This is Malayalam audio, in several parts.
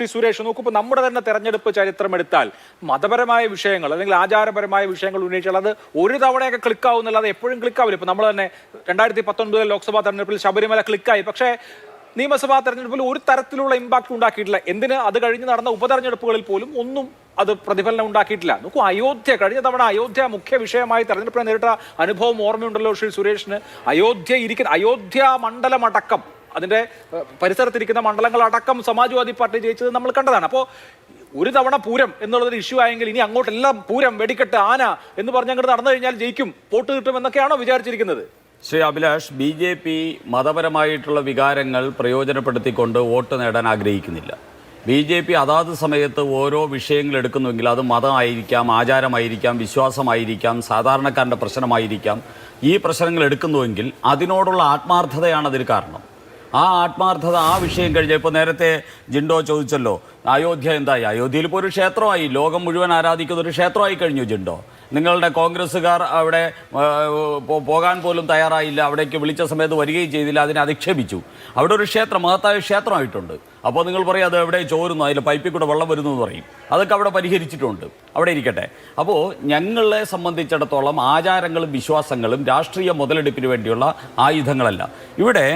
ശ്രീ സുരേഷ് നോക്കുമ്പോൾ നമ്മുടെ തന്നെ തെരഞ്ഞെടുപ്പ് ചരിത്രം എടുത്താൽ മതപരമായ വിഷയങ്ങൾ അല്ലെങ്കിൽ ആചാരപരമായ വിഷയങ്ങൾ ഉന്നയിച്ചാൽ അത് ഒരു തവണയൊക്കെ ക്ലിക്ക് അത് എപ്പോഴും ക്ലിക്ക് ആവില്ല. ഇപ്പൊ നമ്മൾ തന്നെ രണ്ടായിരത്തി പത്തൊൻപതിലെ ലോക്സഭാ തെരഞ്ഞെടുപ്പിൽ ശബരിമല ക്ലിക്കായി പക്ഷേ നിയമസഭാ തെരഞ്ഞെടുപ്പിൽ ഒരു തരത്തിലുള്ള ഇമ്പാക്ട് ഉണ്ടാക്കിയിട്ടില്ല. എന്തിന്? അത് കഴിഞ്ഞ് നടന്ന ഉപതെരഞ്ഞെടുപ്പുകളിൽ പോലും ഒന്നും അത് പ്രതിഫലനം ഉണ്ടാക്കിയിട്ടില്ല. നോക്കൂ അയോധ്യ കഴിഞ്ഞ തവണ അയോധ്യ മുഖ്യ വിഷയമായി തെരഞ്ഞെടുപ്പിനെ നേരിട്ട അനുഭവം ഓർമ്മയുണ്ടല്ലോ ശ്രീ സുരേഷിന്. അയോധ്യ ഇരിക്കുന്ന അയോധ്യ മണ്ഡലമടക്കം. അതിന്റെ ഏഹ്, പരിസരത്തിരിക്കുന്ന മണ്ഡലങ്ങളടക്കം സമാജ്വാദി പാർട്ടി ജയിച്ചത് നമ്മൾ കണ്ടതാണ്. അപ്പോൾ ഒരു തവണ പൂരം എന്നുള്ളൊരു ഇഷ്യൂ ആയെങ്കിൽ ഇനി അങ്ങോട്ടെല്ലാം പൂരം വെടിക്കെട്ട് ആന എന്ന് പറഞ്ഞ് അങ്ങോട്ട് നടന്നു കഴിഞ്ഞാൽ ജയിക്കും വോട്ട് കിട്ടും എന്നൊക്കെയാണോ വിചാരിച്ചിരിക്കുന്നത്? Shri Abhilash B J P മതപരമായിട്ടുള്ള വികാരങ്ങൾ പ്രയോജനപ്പെടുത്തിക്കൊണ്ട് വോട്ട് നേടാൻ ആഗ്രഹിക്കുന്നില്ല. ബി ജെ പി അതാത് സമയത്ത് ഓരോ വിഷയങ്ങൾ എടുക്കുന്നുവെങ്കിൽ അത് മതമായിരിക്കാം ആചാരമായിരിക്കാം വിശ്വാസമായിരിക്കാം സാധാരണക്കാരന്റെ പ്രശ്നമായിരിക്കാം. ഈ പ്രശ്നങ്ങൾ എടുക്കുന്നുവെങ്കിൽ അതിനോടുള്ള ആത്മാർത്ഥതയാണ് അതിന് കാരണം. ആ ആത്മാർത്ഥത ആ വിഷയം കഴിഞ്ഞ ഇപ്പോൾ നേരത്തെ ജിണ്ടോ ചോദിച്ചല്ലോ അയോധ്യ എന്തായി? അയോധ്യയിൽ ഇപ്പോൾ ഒരു ക്ഷേത്രമായി ലോകം മുഴുവൻ ആരാധിക്കുന്ന ഒരു ക്ഷേത്രമായി കഴിഞ്ഞു ജിണ്ടോ നിങ്ങളുടെ കോൺഗ്രസ്സുകാർ അവിടെ പോകാൻ പോലും തയ്യാറായില്ല അവിടേക്ക് വിളിച്ച സമയത്ത് വരികയും ചെയ്തില്ല അതിനെ അധിക്ഷേപിച്ചു. അവിടെ ഒരു ക്ഷേത്രം മഹത്തായ ക്ഷേത്രമായിട്ടുണ്ട്. അപ്പോൾ നിങ്ങൾ പറയും അത് എവിടെ ചോരുന്നു? അതിൽ പൈപ്പിൽ കൂടെ വെള്ളം വരുന്നു എന്ന് പറയും. അതൊക്കെ അവിടെ പരിഹരിച്ചിട്ടുണ്ട്. അവിടെ ഇരിക്കട്ടെ. അപ്പോൾ ഞങ്ങളെ സംബന്ധിച്ചിടത്തോളം ആചാരങ്ങളും വിശ്വാസങ്ങളും രാഷ്ട്രീയ മുതലെടുപ്പിന് വേണ്ടിയുള്ള ആയുധങ്ങളല്ല. ഇവിടെ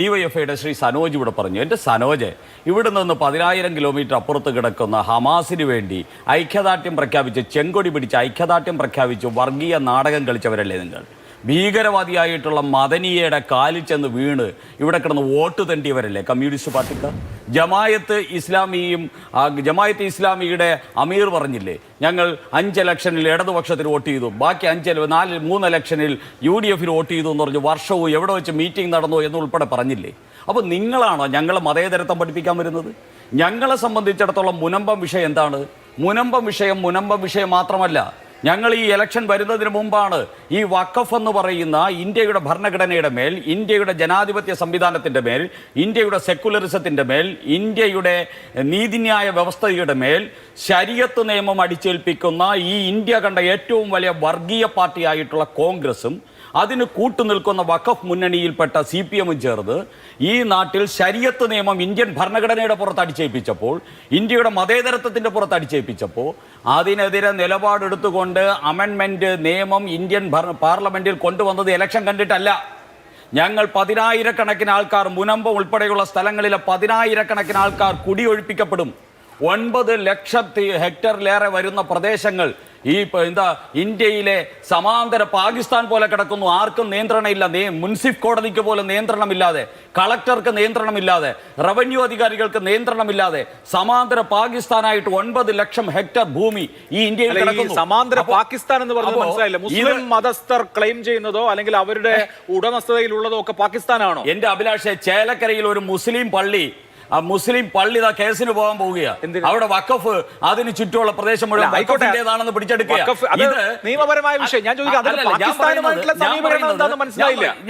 ഡിവൈഎഫ്ഐയുടെ ശ്രീ സനോജ് ഇവിടെ പറഞ്ഞു. എന്റെ സനോജ് ഇവിടെ നിന്ന് പതിനായിരം കിലോമീറ്റർ അപ്പുറത്ത് കിടക്കുന്ന ഹമാസിന് വേണ്ടി ഐക്യദാർഢ്യം പ്രഖ്യാപിച്ച് ചെങ്കൊടി പിടിച്ച് ഐക്യദാർഢ്യം പ്രഖ്യാപിച്ച് വർഗീയ നാടകം കളിച്ചവരല്ലേ നിങ്ങൾ? ഭീകരവാദിയായിട്ടുള്ള മദനിയയുടെ കാലിൽ ചെന്ന് വീണ് ഇവിടെ കിടന്ന് വോട്ട് തെണ്ടിയവരല്ലേ? കമ്മ്യൂണിസ്റ്റ് പാർട്ടിക്കാർ. ജമായത്ത് ഇസ്ലാമിയും ജമായത്ത് ഇസ്ലാമിയുടെ അമീർ പറഞ്ഞില്ലേ? ഞങ്ങൾ അഞ്ച് ഇലക്ഷനിൽ ഇടതുപക്ഷത്തിന് വോട്ട് ചെയ്തു. ബാക്കി അഞ്ച് നാല് മൂന്ന് ഇലക്ഷനിൽ യു ഡി എഫിന് വോട്ട് ചെയ്തു എന്ന് പറഞ്ഞു വർഷവും എവിടെ വെച്ച് മീറ്റിംഗ് നടന്നു എന്നുൾപ്പെടെ പറഞ്ഞില്ലേ? അപ്പോൾ നിങ്ങളാണോ ഞങ്ങളെ മതേതരത്വം പഠിപ്പിക്കാൻ വരുന്നത്? ഞങ്ങളെ സംബന്ധിച്ചിടത്തോളം മുനമ്പം വിഷയം എന്താണ്? മുനമ്പം വിഷയം മുനമ്പം വിഷയം മാത്രമല്ല ഞങ്ങൾ ഈ ഇലക്ഷൻ വരുന്നതിന് മുമ്പാണ് ഈ വഖഫ് എന്ന് പറയുന്ന ഇന്ത്യയുടെ ഭരണഘടനയുടെ മേൽ ഇന്ത്യയുടെ ജനാധിപത്യ സംവിധാനത്തിന്റെ മേൽ ഇന്ത്യയുടെ സെക്കുലറിസത്തിന്റെ മേൽ ഇന്ത്യയുടെ നീതിന്യായ വ്യവസ്ഥയുടെ മേൽ ശരീരത്ത് നിയമം അടിച്ചേൽപ്പിക്കുന്ന ഈ ഇന്ത്യ കണ്ട ഏറ്റവും വലിയ വർഗീയ പാർട്ടിയായിട്ടുള്ള കോൺഗ്രസും അതിന് കൂട്ടുനിൽക്കുന്ന വഖഫ് മുന്നണിയിൽപ്പെട്ട സി പി എമ്മും ചേർന്ന് ഈ നാട്ടിൽ ശരീരത്ത് നിയമം ഇന്ത്യൻ ഭരണഘടനയുടെ പുറത്ത് അടിച്ചേൽപ്പിച്ചപ്പോൾ ഇന്ത്യയുടെ മതേതരത്വത്തിന്റെ പുറത്ത് അടിച്ചേൽപ്പിച്ചപ്പോൾ അതിനെതിരെ നിലപാടെടുത്തുകൊണ്ട് അമെൻമെന്റ് നിയമം ഇന്ത്യൻ പാർലമെന്റിൽ കൊണ്ടുവന്നത് ഇലക്ഷൻ കണ്ടിട്ടല്ല. ഞങ്ങൾ പതിനായിരക്കണക്കിന് ആൾക്കാർ മുനമ്പം ഉൾപ്പെടെയുള്ള സ്ഥലങ്ങളിലെ പതിനായിരക്കണക്കിന് ആൾക്കാർ കുടിയൊഴിപ്പിക്കപ്പെടും. ഒൻപത് ലക്ഷത്തി ഹെക്ടറിലേറെ വരുന്ന പ്രദേശങ്ങൾ ഈ എന്താ ഇന്ത്യയിലെ സമാന്തര പാകിസ്ഥാൻ പോലെ കിടക്കുന്നു. ആർക്കും നിയന്ത്രണമില്ല. മുൻസിഫ് കോടതിക്ക് പോലും നിയന്ത്രണമില്ലാതെ കളക്ടർക്ക് നിയന്ത്രണമില്ലാതെ റവന്യൂ അധികാരികൾക്ക് നിയന്ത്രണമില്ലാതെ സമാന്തര പാകിസ്ഥാനായിട്ട് ഒൻപത് ലക്ഷം ഹെക്ടർ ഭൂമി ഈ ഇന്ത്യയിൽ കിടക്കുന്നു. സമാന്തര പാകിസ്ഥാൻ എന്ന് പറഞ്ഞത് മനസ്സിലായില്ല. മുസ്ലിം മതസ്ഥർ ക്ലെയിം ചെയ്യുന്നതോ അല്ലെങ്കിൽ അവരുടെ ഉടമസ്ഥതയിലുള്ളതോ ഒക്കെ പാകിസ്ഥാനാണോ? എന്റെ അഭിലാഷെ ചേലക്കരയിൽ ഒരു മുസ്ലിം പള്ളി മുസ്ലിം പള്ളി ഇതാ കേസിന് പോകാൻ പോവുകയാണ്? അവിടെ വക്കഫ് അതിന് ചുറ്റുമുള്ള പ്രദേശം മുഴുവൻ അല്ല, പിടിച്ചെടുക്കുക. അത് നിയമപരമായ വിഷയം. ഞാൻ ചോദിക്കാം,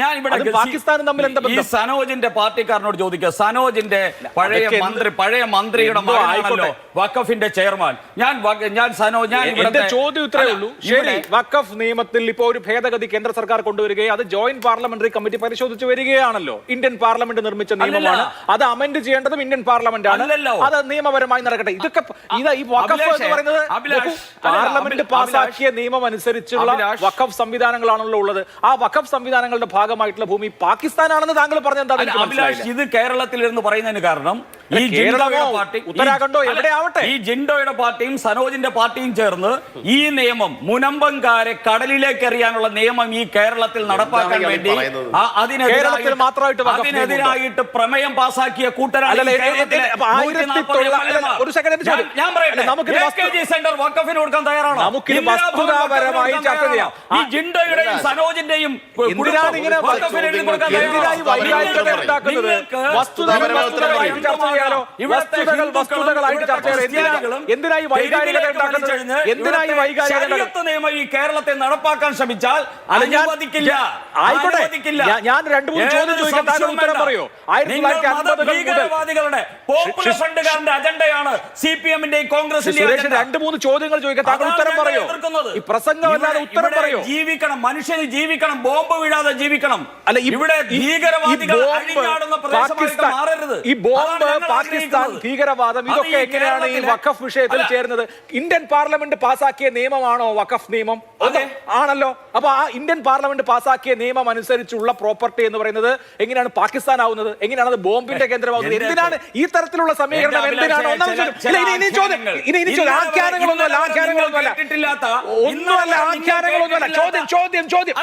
ഞാൻ ഇവിടെ പാകിസ്ഥാനും തമ്മിൽ ഈ സനോജിന്റെ പാർട്ടിക്കാരനോട് ചോദിക്കുക. സനോജിന്റെ പഴയ മന്ത്രി പഴയ മന്ത്രിയുടെ മകനാണല്ലോ വക്കഫിന്റെ വഖഫിന്റെ ചെയർമാൻ. ഞാൻ ഞാൻ സനോജ് ഞാൻ ഇവിടെ ചോദ്യം ഇത്രയേ ഉള്ളൂ. ശരി വഖഫ് നിയമത്തിൽ ഇപ്പോ ഒരു ഭേദഗതി കേന്ദ്ര സർക്കാർ കൊണ്ടുവരികയും അത് ജോയിന്റ് പാർലമെന്ററി കമ്മിറ്റി പരിശോധിച്ച് വരികയാണല്ലോ. ഇന്ത്യൻ പാർലമെന്റ് നിർമ്മിച്ച നിയമമാണ്. അത് അമെന്റ് ചെയ്യേണ്ടതും ഇന്ത്യൻ പാർലമെന്റ് ആണ് അല്ലല്ലോ. അത് നിയമപരമായി നടക്കട്ടെ ഇതൊക്കെ പ- ഇത് ഈ വഖഫ് എന്ന് പറയുന്നത് അഭിലാഷ്, നോക്കൂ, അല്ലല്ല, പാർലമെന്റ് പാസാക്കിയ നിയമം അനുസരിച്ചുള്ള അഭിലാഷ്. വഖഫ് സംവിധാനങ്ങളാണല്ലോ ഉള്ളത് ആ വഖഫ് സംവിധാനങ്ങളുടെ ഭാഗമായിട്ടുള്ള ഭൂമി പാകിസ്ഥാനാണെന്ന് താങ്കൾ പറഞ്ഞ എന്താണ് അല്ല, അഭിലാഷ് ഇത് കേരളത്തിൽ എന്ന് പറയുന്നതിന് കാരണം ഈ ജിൻഡോയുടെ പാർട്ടി ഉത്തരാഖണ്ഡോ എവിടെ ആവട്ടെ. ഈ ജിൻഡോയുടെ പാർട്ടിയും സനോജിന്റെ പാർട്ടിയും ചേർന്ന് ഈ നിയമം മുനമ്പങ്കാരെ കടലിലേക്ക് എറിയാനുള്ള നിയമം ഈ കേരളത്തിൽ നടപ്പാക്കാൻ വേണ്ടി? അതിനെതിരായിട്ട് മാത്രമായിട്ട് അതിനെതിരായിട്ട് പ്രമേയം പാസാക്കിയ കൂട്ടരാണ് അല്ലല്ല, ഈ കേരളത്തിലെ അപ്പൊ ആയിരത്തി 140 തൊള്ള- MLA മാർ. ഒരു second ഞാൻ- ചോദ്യം. ഞാൻ പറയട്ടെ അല്ല, നമുക്കിത് വസ്തു- AKG സെന്റർ വഖഫിന് കൊടുക്കാൻ തയ്യാറാണോ നമുക്കിത് വസ്തുതാപരമായി വഖഫിന് ചർച്ച ചെയ്യാം. ഈ ജിൻഡോയുടെയും സനോജിന്റെയും ചർച്ച ഇവിടുത്തെ വസ്തുതകൾ വസ്തുതകളായിട്ട് ചർച്ച ക്രിസ്ത്യാനികളും എന്തിനായി വൈകാരികത എന്തിനായി വൈകാരികത നിയമം ഈ കേരളത്തെ നടപ്പാക്കാൻ ശ്രമിച്ചാൽ അനുവദിക്കില്ല. ആയിക്കോട്ടെ. ഞാൻ- രണ്ടു മൂന്ന് ചോദ്യം ഏതൊരു ചോദിക്കാം. താങ്കൾ സംശയവും ഉത്തരം പറയോ? ആയിരത്തി തൊള്ളായിരത്തി മതഭീകരവാദികളുടെ പോപ്പുലർ ഫണ്ടുകാരന്റെ അജണ്ടയാണ് സി പി എമ്മിന്റെ കോൺഗ്രസിന്റെ രണ്ടു മൂന്ന് ചോദ്യങ്ങൾ ചോദിക്കാൻ താങ്കൾ ഉത്തരം പറയോ? ഈ ഇവിടെ- ഉത്തരം പറയോ? ജീവിക്കണം. മനുഷ്യന് ജീവിക്കണം. ബോംബ് വീഴാതെ ജീവിക്കണം. അല്ല, ഇവിടെ ഭീകരവാദികൾ പാകിസ്ഥാൻ- ഈ ബോംബ് പാകിസ്ഥാൻ. ഭീകരവാദം ഇതൊക്കെ എങ്ങനെയാണ് ഈ വഖഫ് വിഷയത്തിൽ. ചേരുന്നത്? ഇന്ത്യൻ പാർലമെന്റ് പാസാക്കിയ നിയമമാണോ വഖഫ് നിയമം. ആണല്ലോ. അപ്പൊ ആ ഇന്ത്യൻ പാർലമെന്റ് പാസാക്കിയ നിയമം അനുസരിച്ചുള്ള പ്രോപ്പർട്ടി എന്ന് പറയുന്നത് എങ്ങനെയാണ് പാകിസ്ഥാൻ ആവുന്നത്? എങ്ങനെയാണ് അത് ബോംബിന്റെ കേന്ദ്രമാവുന്നത്? എന്തിനാണ് ഈ തരത്തിലുള്ള സമീകരണം? എന്തിനാണ്? ഒന്നാമത് ചോദ്യം. ചില ഇനി ഇനി ചോദ്യം ആഖ്യാനങ്ങളൊന്നുമല്ല ആഖ്യാനങ്ങളൊന്നുമല്ല. ഒന്നുമല്ല ചോദ്യം ചോദ്യം ചോദ്യം.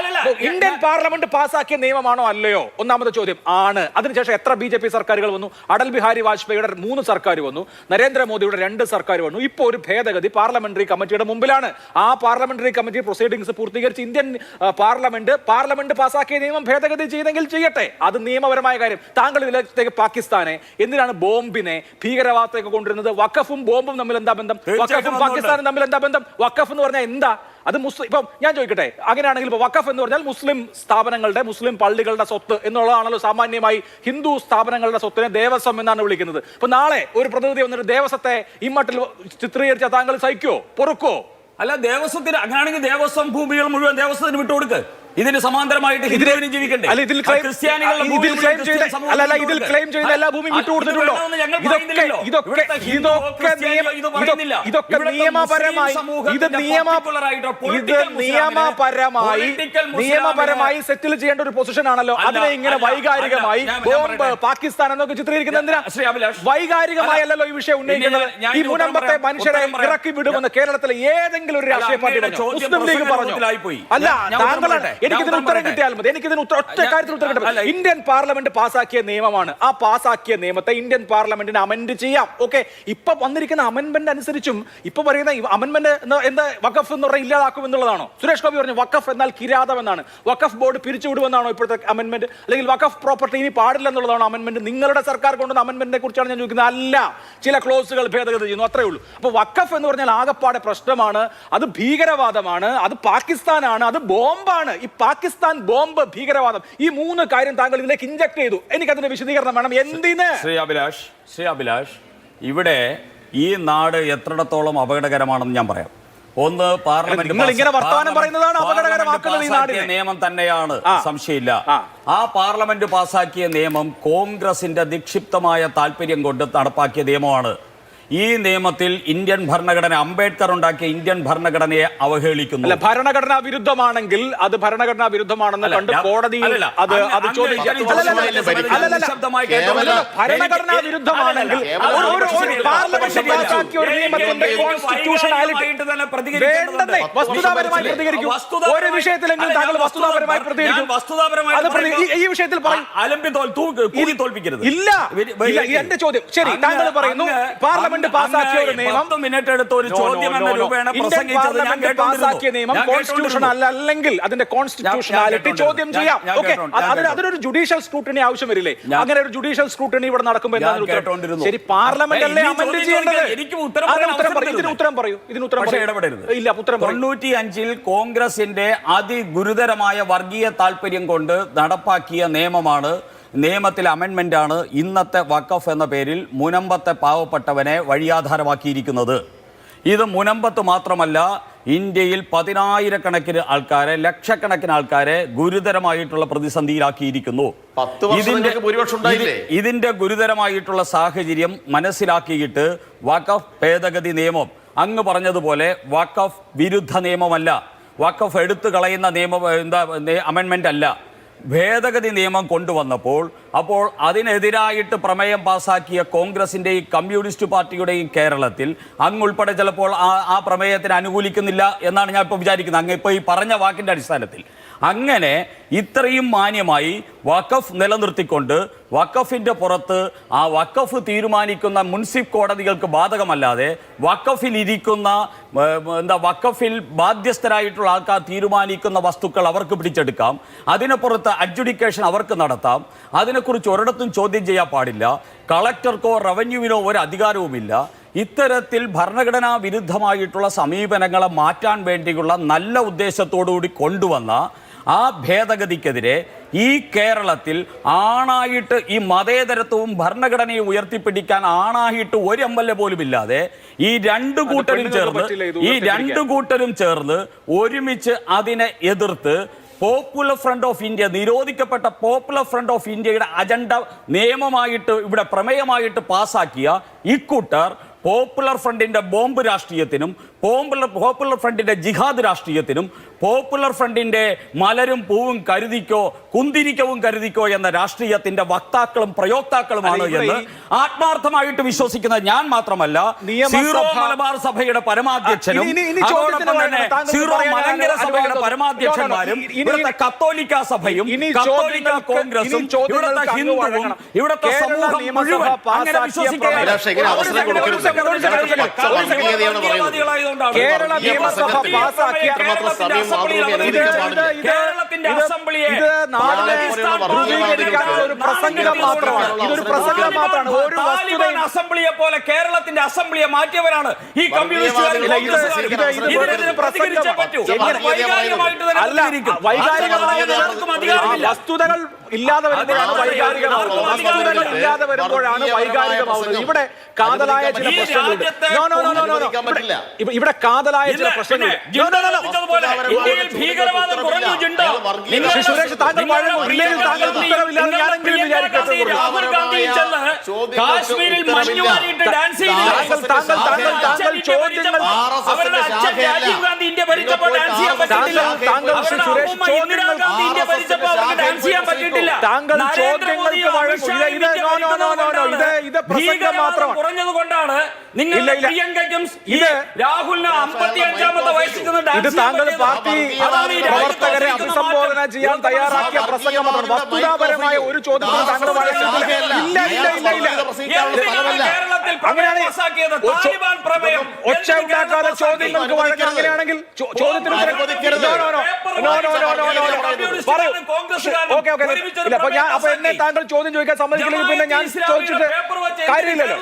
ഇന്ത്യൻ പാർലമെന്റ് പാസാക്കിയ നിയമമാണോ അല്ലയോ? ഒന്നാമത്തെ ചോദ്യം. ആണ്. അതിനുശേഷം എത്ര ബി ജെ പി സർക്കാരുകൾ വന്നു? അടൽ ബിഹാരി വാജ്പേയിയുടെ മൂന്ന് സർക്കാർ വന്നു. നരേന്ദ്രമോദിയുടെ രണ്ട് സർക്കാർ വന്നു. ഇപ്പോൾ ഒരു ഭേദഗതി പാർലമെന്ററി കമ്മിറ്റിയുടെ മുമ്പിലാണ്. ആ പാർലമെന്ററി കമ്മിറ്റി പ്രൊസീഡിംഗ്സ് പൂർത്തീകരിച്ച് ഇന്ത്യൻ പാർലമെന്റ് പാർലമെന്റ് പാസാക്കിയ നിയമം ഭേദഗതി ചെയ്തെങ്കിൽ ചെയ്യട്ടെ. അത് നിയമപരമായ കാര്യം. താങ്കൾ ഇതിലേക്ക് പാകിസ്ഥാനെ എന്തിനാണ് ബോംബിനെ ഭീകരവാദത്തേക്ക് കൊണ്ടുവരുന്നത്? വഖഫും ബോംബും തമ്മിൽ എന്താ ബന്ധം? വക്കഫും വഖഫും. പാകിസ്ഥാനും തമ്മിൽ എന്താ ബന്ധം? വഖഫ് എന്ന് പറഞ്ഞാൽ എന്താ? അത് മുസ്ലിം ഇപ്പം ഞാൻ ചോദിക്കട്ടെ അങ്ങനെയാണെങ്കിൽ ഇപ്പോൾ വഖഫ് എന്ന് പറഞ്ഞാൽ മുസ്ലിം സ്ഥാപനങ്ങളുടെ മുസ്ലിം പള്ളികളുടെ സ്വത്ത് എന്നുള്ളതാണല്ലോ സാമാന്യമായി ഹിന്ദു സ്ഥാപനങ്ങളുടെ സ്വത്തിനെ ദേവസ്വം എന്നാണ് വിളിക്കുന്നത്. അപ്പൊ നാളെ ഒരു പ്രതിനിധി വന്നിട്ട് ദേവസ്വത്തെ ഇമ്മട്ടിൽ ചിത്രീകരിച്ച താങ്കൾ സഹിക്കോ പൊറുക്കോ അല്ല ദേവസ്വത്തിന് അങ്ങനെയാണെങ്കിൽ ദേവസ്വം ഭൂമികൾ മുഴുവൻ ദേവസ്വത്തിന് വിട്ടുകൊടുക്ക്. ഇതിന് സമാന്തരമായിട്ട് ഹിന്ദുവിനും ജീവിക്കണ്ടേ? അല്ല ഇതിൽ ഇതിൽ ചെയ്ത- claim എല്ലാ ഭൂമിയും വിട്ടുകൊടുത്തിട്ടുണ്ടോ? ഇതൊക്കെ- ഇതൊക്കെ- ഇതൊക്കെ നിയമപരമായി ഇത് നിയമ നിയമപരമായി നിയമപരമായി സെറ്റിൽ ചെയ്യേണ്ട ഒരു പൊസിഷൻ ആണല്ലോ. അതിനെ ഇങ്ങനെ വൈകാരികമായി ബോംബ് പാകിസ്ഥാൻ എന്നൊക്കെ ചിത്രീകരിക്കുന്ന എന്തിനാ. വൈകാരികമായി അല്ലല്ലോ ഈ വിഷയം ഉന്നയിക്കുന്നത്. ഈ മുനമ്പത്തെ മനുഷ്യരെ. ഇറക്കി വിടുമെന്ന് കേരളത്തിലെ ഏതെങ്കിലും ഒരു രാഷ്ട്രീയ പാർട്ടി പറഞ്ഞു ചോദ്യം മുസ്ലിം ലീഗ് പറഞ്ഞു? അല്ല താങ്കളാണ് പറയട്ടെ. എനിക്ക് ഞാൻ ഉത്തരം കിട്ടിയാൽ മതി. എനിക്കിതിന് ഉത്തരം ഒറ്റ കാര്യത്തിൽ ഉത്തരം കിട്ടും ഇന്ത്യൻ പാർലമെന്റ് പാസാക്കിയ നിയമമാണ്. ആ പാസാക്കിയ നിയമത്തെ ഇന്ത്യൻ പാർലമെന്റിന് അമെന്റ് ചെയ്യാം. ഓക്കെ ഇപ്പൊ വന്നിരിക്കുന്ന അമെന്റ്മെന്റ് അനുസരിച്ചും ഇപ്പൊ പറയുന്ന അമെന്റ്മെന്റ് എന്താ വഖഫ് എന്ന് പറഞ്ഞാൽ ഇല്ലാതാക്കും എന്നുള്ളതാണോ? സുരേഷ് ഗോപി പറഞ്ഞു വഖഫ് എന്നാൽ കിരാതം എന്നാണ്. വഖഫ് ബോർഡ് പിരിച്ചുവിടുമെന്നാണോ ഇപ്പോഴത്തെ അമെന്റ്മെന്റ് അല്ലെങ്കിൽ വഖഫ് പ്രോപ്പർട്ടി ഇനി പാടില്ല എന്നുള്ളതാണോ അമെന്റ്മെന്റ് നിങ്ങളുടെ സർക്കാർ കൊണ്ടുവന്ന അമെന്റ്മെന്റിനെ കുറിച്ചാണ് ഞാൻ ചോദിക്കുന്നത്. അല്ല. ചില ക്ലോസുകൾ ഭേദഗതി ചെയ്യുന്നു. അത്രേ ഉള്ളൂ. അപ്പൊ വഖഫ് എന്ന് പറഞ്ഞാൽ ആകപ്പാടെ പ്രശ്നമാണ്. അത് ഭീകരവാദമാണ്. അത് പാകിസ്ഥാനാണ്. അത് ബോംബാണ്. പാകിസ്ഥാൻ ബോംബ് ഭീകരവാദം. ഈ മൂന്ന് കാര്യം താങ്കൾ ഇതിലേക്ക് ഇഞ്ചക്ട് ചെയ്തു. എനിക്കതിന്റെ വിശദീകരണം വേണം. എന്തിന് ശ്രീ അഭിലാഷ് ശ്രീ അഭിലാഷ് ഇവിടെ ഈ നാട് എത്രത്തോളം അപകടകരമാണെന്ന് ഞാൻ പറയാം. ഒന്ന് പാർലമെന്റ് നിയമം തന്നെയാണ്. സംശയമില്ല. ആ. ആ പാർലമെന്റ് പാസാക്കിയ നിയമം കോൺഗ്രസിന്റെ നിക്ഷിപ്തമായ താല്പര്യം കൊണ്ട് നടപ്പാക്കിയ നിയമമാണ്. ഈ നിയമത്തിൽ ഇന്ത്യൻ ഭരണഘടന അംബേദ്കർ ഉണ്ടാക്കിയ ഇന്ത്യൻ ഭരണഘടനയെ അവഹേളിക്കുന്നു. അല്ല ഭരണഘടനാ വിരുദ്ധമാണെങ്കിൽ അത് ഭരണഘടനാ വിരുദ്ധമാണെന്ന് കണ്ട് കോടതി കോടതിയിൽ അത് അത്. ഭരണഘടനാ വിരുദ്ധമാണെങ്കിൽ ഒരു-. പാർലമെന്റ് വസ്തുതാപരമായി വിഷയത്തിലെങ്കിലും താങ്കൾ പ്രതികരിക്കും. ഈ- വിഷയത്തിൽ പറയും ഇല്ല എന്റെ ചോദ്യം. ശരി താങ്കൾ പറയുന്നു അങ്ങ് പാർലമെന്റ് പാസാക്കിയ ഒരു നിയമം മിനിറ്റ് എടുത്ത ഒരു ചോദ്യം എന്ന രൂപേണ പ്രസംഗിച്ചത് ഞാൻ പാസാക്കിയ നിയമം കോൺസ്റ്റിറ്റ്യൂഷൻ അല്ല അല്ലെങ്കിൽ അതിന്റെ കോൺസ്റ്റിറ്റ്യൂഷണാലിറ്റി ചോദ്യം ചെയ്യാം. ഓക്കെ അതിനൊരു ജുഡീഷ്യൽ സ്ക്രൂട്ടിനി ആവശ്യം വരില്ലേ? അങ്ങനെ ഒരു ജുഡീഷ്യൽ സ്ക്രൂട്ടിനി ഇവിടെ നടക്കുമ്പോൾ എന്താണ്. ശരി പാർലമെന്റ് അല്ലേ അമെന്റ് ചെയ്യേണ്ടത്? ഇതിന് ഉത്തരം പറയൂ. ഇതിന് ഉത്തരം. ഇടപെടരുത്. ഇല്ല ഉത്തരം തൊണ്ണൂറ്റി അഞ്ചിൽ കോൺഗ്രസിന്റെ അതിഗുരുതരമായ വർഗീയ താല്പര്യം കൊണ്ട് നടപ്പാക്കിയ നിയമമാണ് നിയമത്തിലെ ആണ് ഇന്നത്തെ വക്കഫ് എന്ന പേരിൽ മുനമ്പത്തെ പാവപ്പെട്ടവനെ വഴിയാധാരമാക്കിയിരിക്കുന്നത്. ഇത് മുനമ്പത്ത് മാത്രമല്ല ഇന്ത്യയിൽ പതിനായിരക്കണക്കിന് ആൾക്കാരെ ലക്ഷക്കണക്കിന് ആൾക്കാരെ ഗുരുതരമായിട്ടുള്ള പ്രതിസന്ധിയിലാക്കിയിരിക്കുന്നു. ഇതിന്റെ-? ഇതിന്റെ ഗുരുതരമായിട്ടുള്ള സാഹചര്യം മനസ്സിലാക്കിയിട്ട് വഖഫ് ഭേദഗതി നിയമം. അങ്ങ് പറഞ്ഞതുപോലെ വഖഫ് വിരുദ്ധ നിയമമല്ല. വഖഫ് എടുത്തു കളയുന്ന നിയമം എന്താ അമെൻമെന്റ് അല്ല. ഭേദഗതി നിയമം കൊണ്ടുവന്നപ്പോൾ അപ്പോൾ അതിനെതിരായിട്ട് പ്രമേയം പാസാക്കിയ കോൺഗ്രസിന്റെയും കമ്മ്യൂണിസ്റ്റ് പാർട്ടിയുടെയും കേരളത്തിൽ അങ്ങ് ഉൾപ്പെടെ ചിലപ്പോൾ ആ ആ പ്രമേയത്തിന് അനുകൂലിക്കുന്നില്ല എന്നാണ് ഞാൻ ഇപ്പോൾ വിചാരിക്കുന്നത്. അങ്ങ് ഇപ്പോൾ ഈ പറഞ്ഞ വാക്കിന്റെ അടിസ്ഥാനത്തിൽ അങ്ങനെ ഇത്രയും മാന്യമായി വഖഫ് നിലനിർത്തിക്കൊണ്ട് വഖഫിന്റെ പുറത്ത് ആ വഖഫ് തീരുമാനിക്കുന്ന മുൻസിഫ് കോടതികൾക്ക് ബാധകമല്ലാതെ വഖഫിൽ ഇരിക്കുന്ന എന്താ വഖഫിൽ ബാധ്യസ്ഥരായിട്ടുള്ള ആൾക്കാർ തീരുമാനിക്കുന്ന വസ്തുക്കൾ അവർക്ക് പിടിച്ചെടുക്കാം. അതിന് പുറത്ത് അഡ്ജുഡിക്കേഷൻ അവർക്ക് നടത്താം. അതിനെക്കുറിച്ച് ഒരിടത്തും ചോദ്യം ചെയ്യാൻ പാടില്ല. കളക്ടർക്കോ റവന്യൂവിനോ ഒരു അധികാരവുമില്ല. ഇത്തരത്തിൽ ഭരണഘടനാ വിരുദ്ധമായിട്ടുള്ള സമീപനങ്ങളെ മാറ്റാൻ വേണ്ടിയുള്ള നല്ല ഉദ്ദേശത്തോടുകൂടി കൊണ്ടുവന്ന ആ ഭേദഗതിക്കെതിരെ ഈ കേരളത്തിൽ ആണായിട്ട് ഈ മതേതരത്വവും ഭരണഘടനയും ഉയർത്തിപ്പിടിക്കാൻ ആണായിട്ട് ഒരു എം എൽ എ പോലും ഇല്ലാതെ ഈ രണ്ട് കൂട്ടരും ചേർന്ന് ഈ രണ്ട് കൂട്ടരും ചേർന്ന് ഒരുമിച്ച് അതിനെ എതിർത്ത് പോപ്പുലർ ഫ്രണ്ട് ഓഫ് ഇന്ത്യ നിരോധിക്കപ്പെട്ട പോപ്പുലർ ഫ്രണ്ട് ഓഫ് ഇന്ത്യയുടെ അജണ്ട നിയമമായിട്ട് ഇവിടെ പ്രമേയമായിട്ട് പാസാക്കിയ ഇക്കൂട്ടർ പോപ്പുലർ ഫ്രണ്ടിന്റെ ബോംബ് രാഷ്ട്രീയത്തിനും പോപ്പുലർ പോപ്പുലർ ഫ്രണ്ടിന്റെ ജിഹാദ് രാഷ്ട്രീയത്തിനും പോപ്പുലർ ഫ്രണ്ടിന്റെ മലരും പൂവും കരുതിക്കോ കുന്തിരിക്കവും കരുതിക്കോ എന്ന രാഷ്ട്രീയത്തിന്റെ വക്താക്കളും പ്രയോക്താക്കളുമാണ് എന്ന് ആത്മാർത്ഥമായിട്ട് വിശ്വസിക്കുന്ന ഞാൻ മാത്രമല്ല സീറോ മലബാർ സഭയുടെ പരമാധ്യക്ഷനും അതോടൊപ്പം തന്നെ സീറോ മലങ്കര സഭയുടെ. പരമാധ്യക്ഷന്മാരും ഇവിടുത്തെ കത്തോലിക്ക സഭയും കത്തോലിക്ക കോൺഗ്രസും ഇവിടുത്തെ ഹിന്ദുവും. ഇവിടുത്തെ സമൂഹം മുഴുവൻ അങ്ങനെ പാസാക്കിയ കേരള നിയമസഭ പാസാക്കിയ ഇത്. നാടിനെ ഒരു പ്രസംഗം മാത്രമാണ് ഇതൊരു പ്രസംഗം മാത്രമാണ് ഒരു താലിബാൻ അസംബ്ലിയെ പോലെ കേരളത്തിന്റെ അസംബ്ലിയെ മാറ്റിയവരാണ് ഈ. വസ്തുതകൾ ഇല്ലാതെ വരുമ്പോഴാണ് വൈകാരികമാവുന്നത്. ഇല്ലാതെ വരുമ്പോഴാണ് വൈകാരികമാവുന്നത് ഇവിടെ കാതലായ ചില പ്രശ്നങ്ങളുണ്ട്. ഇവിടെ- കാതലായ ചില പ്രശ്നങ്ങൾ ഇന്ത്യയിൽ ഭീകരവാദം കുറഞ്ഞു സുരേഷ്, താങ്കൾ ഇല്ലെങ്കിൽ താങ്കൾ ഉത്തരവില്ലാതെ ഞാനെങ്കിലും വിചാരിക്കട്ടെ. രാഹുൽ ഗാന്ധി ചെന്ന് കാശ്മീരിൽ മഞ്ഞു. ഡാൻസ്? താങ്കൾ- ചോദ്യങ്ങൾ- രാജീവ് ഗാന്ധി ഡാൻസ് ചെയ്യാൻ പറ്റില്ല താങ്കൾ- ഇന്ദിരാഗാന്ധി അവർക്ക് ഡാൻസ് ചെയ്യാൻ പറ്റിയിട്ടില്ല. താങ്കൾ ചോദ്യങ്ങൾക്ക് കുറഞ്ഞത് കൊണ്ടാണ്. പ്രിയങ്കയ്ക്കും രാഹുലിന് അമ്പത്തി അഞ്ചാമത്തെ വയസ്സിൽ ഇത് താങ്കൾ പാർട്ടി പ്രവർത്തകരെ അഭിസംബോധന ചെയ്യാൻ തയ്യാറാക്കിയ പ്രസംഗം മാത്രമാണ് വസ്തുതാപരമായ ഒരു ചോദ്യത്തിന് താങ്കൾ ഇല്ല ഇല്ല അങ്ങനെയാണ് ഒച്ച- ഉണ്ടാക്കാതെ ചോദ്യങ്ങൾക്ക്? അങ്ങനെയാണെങ്കിൽ ചോദ്യത്തിന് ഞാൻ അപ്പൊ എന്നെ താങ്കൾ ചോദ്യം ചോദിക്കാൻ സമ്മതിക്കില്ലെങ്കിൽ പിന്നെ ഞാൻ ചോദിച്ചിട്ട് കാര്യമില്ലല്ലോ.